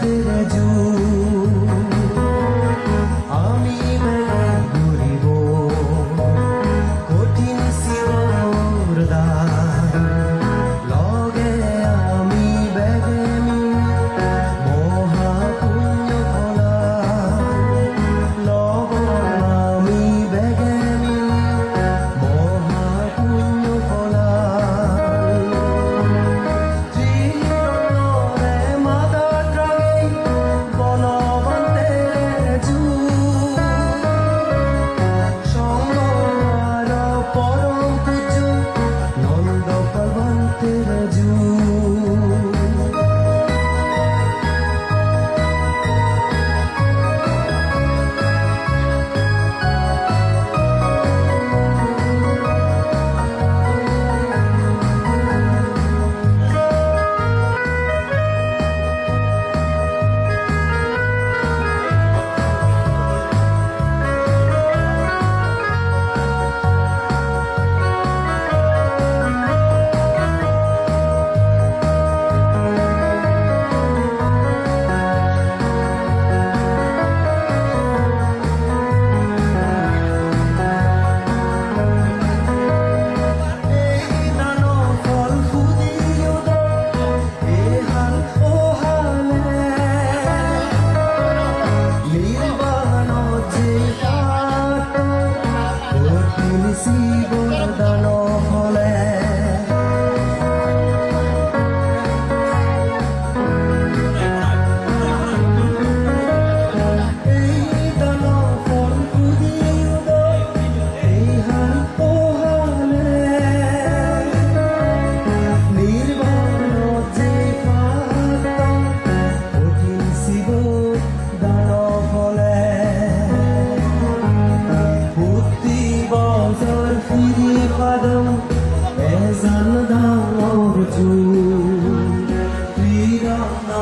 तेरा जो si bo da no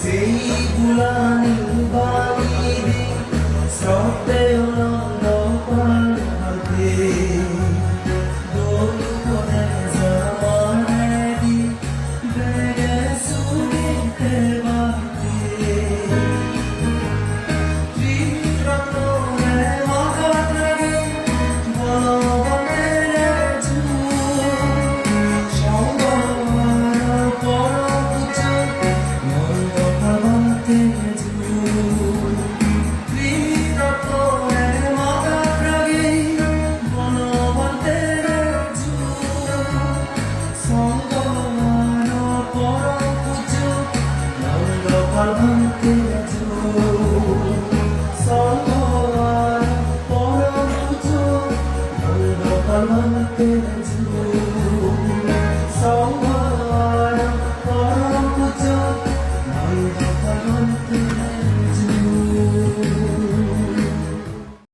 Say, Gulani, Bali, Srote, Yolani. ความเกิ